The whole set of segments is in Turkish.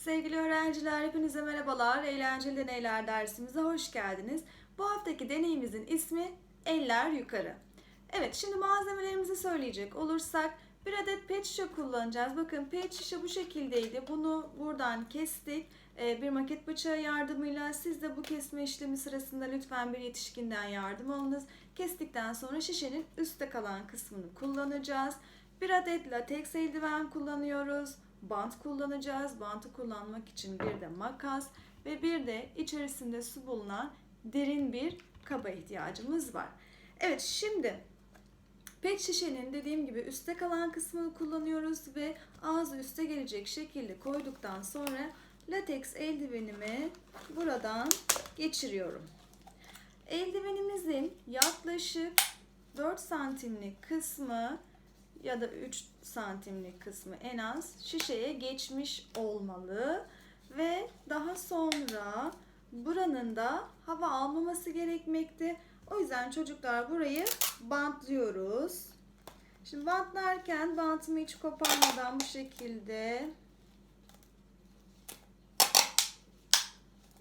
Sevgili öğrenciler, hepinize merhabalar. Eğlenceli deneyler dersimize hoş geldiniz. Bu haftaki deneyimizin ismi eller yukarı. Evet, şimdi malzemelerimizi söyleyecek olursak bir adet pet şişe kullanacağız. Bakın pet şişe bu şekildeydi. Bunu buradan kestik. Ee, bir maket bıçağı yardımıyla siz de bu kesme işlemi sırasında lütfen bir yetişkinden yardım alınız. Kestikten sonra şişenin üstte kalan kısmını kullanacağız. Bir adet lateks eldiven kullanıyoruz. Bant kullanacağız. Bantı kullanmak için bir de makas ve bir de içerisinde su bulunan derin bir kaba ihtiyacımız var. Evet şimdi pet şişenin dediğim gibi üstte kalan kısmını kullanıyoruz ve ağzı üste gelecek şekilde koyduktan sonra lateks eldivenimi buradan geçiriyorum. Eldivenimizin yaklaşık 4 santimlik kısmı ya da 3 santimlik kısmı en az şişeye geçmiş olmalı ve daha sonra buranın da hava almaması gerekmekte. O yüzden çocuklar burayı bantlıyoruz. Şimdi bantlarken bantımı hiç koparmadan bu şekilde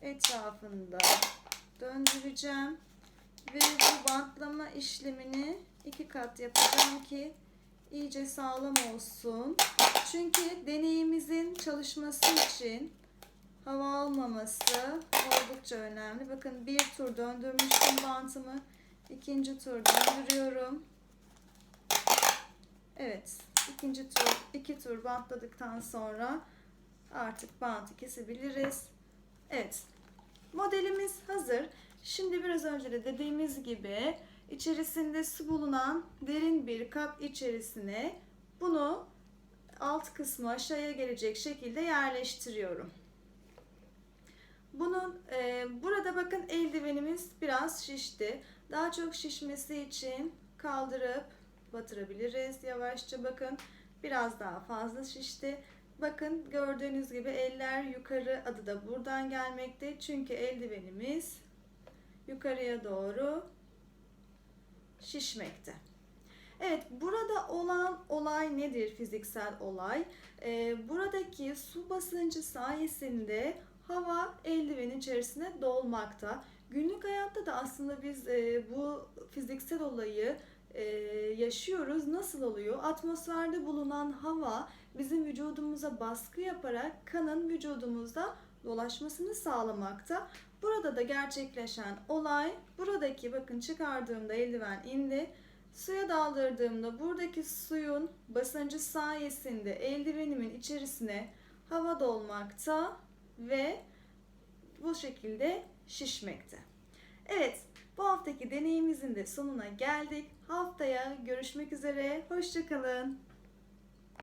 etrafında döndüreceğim ve bu bantlama işlemini iki kat yapacağım ki iyice sağlam olsun. Çünkü deneyimizin çalışması için hava almaması oldukça önemli. Bakın bir tur döndürmüştüm bantımı. İkinci tur döndürüyorum. Evet. ikinci tur, iki tur bantladıktan sonra artık bantı kesebiliriz. Evet. Modelimiz hazır. Şimdi biraz önce de dediğimiz gibi içerisinde su bulunan derin bir kap içerisine bunu alt kısmı aşağıya gelecek şekilde yerleştiriyorum. Bunun e, burada bakın eldivenimiz biraz şişti. Daha çok şişmesi için kaldırıp batırabiliriz. Yavaşça bakın biraz daha fazla şişti. Bakın gördüğünüz gibi eller yukarı adı da buradan gelmekte. Çünkü eldivenimiz yukarıya doğru şişmekte. Evet, burada olan olay nedir fiziksel olay? Ee, buradaki su basıncı sayesinde hava eldivenin içerisine dolmakta. Günlük hayatta da aslında biz e, bu fiziksel olayı e, yaşıyoruz. Nasıl oluyor? Atmosferde bulunan hava bizim vücudumuza baskı yaparak kanın vücudumuzda dolaşmasını sağlamakta. Burada da gerçekleşen olay buradaki bakın çıkardığımda eldiven indi. Suya daldırdığımda buradaki suyun basıncı sayesinde eldivenimin içerisine hava dolmakta ve bu şekilde şişmekte. Evet, bu haftaki deneyimimizin de sonuna geldik. Haftaya görüşmek üzere. Hoşçakalın.